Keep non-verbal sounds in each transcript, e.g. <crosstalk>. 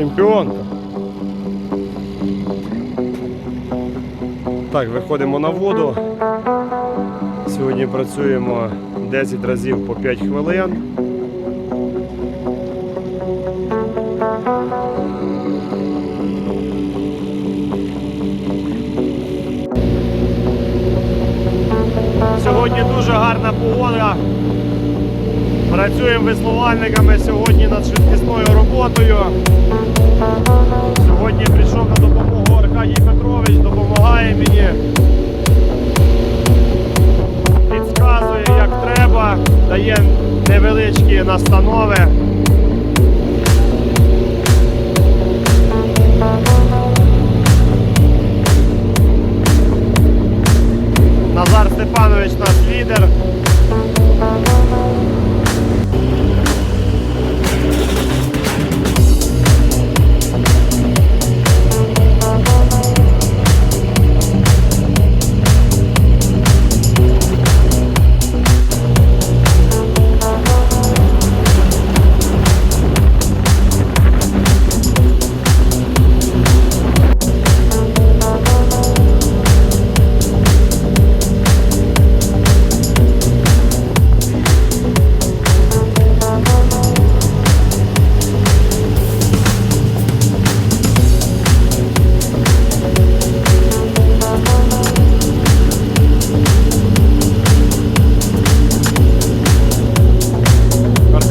чемпіонка. Так, виходимо на воду. Сьогодні працюємо 10 разів по 5 хвилин. Сьогодні дуже гарна погода. Працюємо веслувальниками сьогодні над швидкісною роботою. Сьогодні прийшов на допомогу Аркадій Петрович, допомагає мені. Підказує, як треба, дає невеличкі настанови.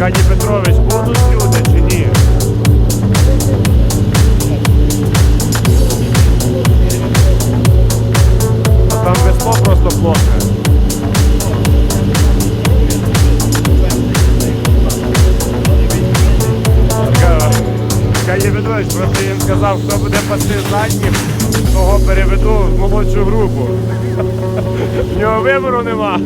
Аркадій Петрович, будуть люди чи ні? А там весло просто плотне. Арка- Аркадій Петрович, просто їм сказав, хто буде пасти заднім, того переведу в молодшу групу. <laughs> В нього вибору нема.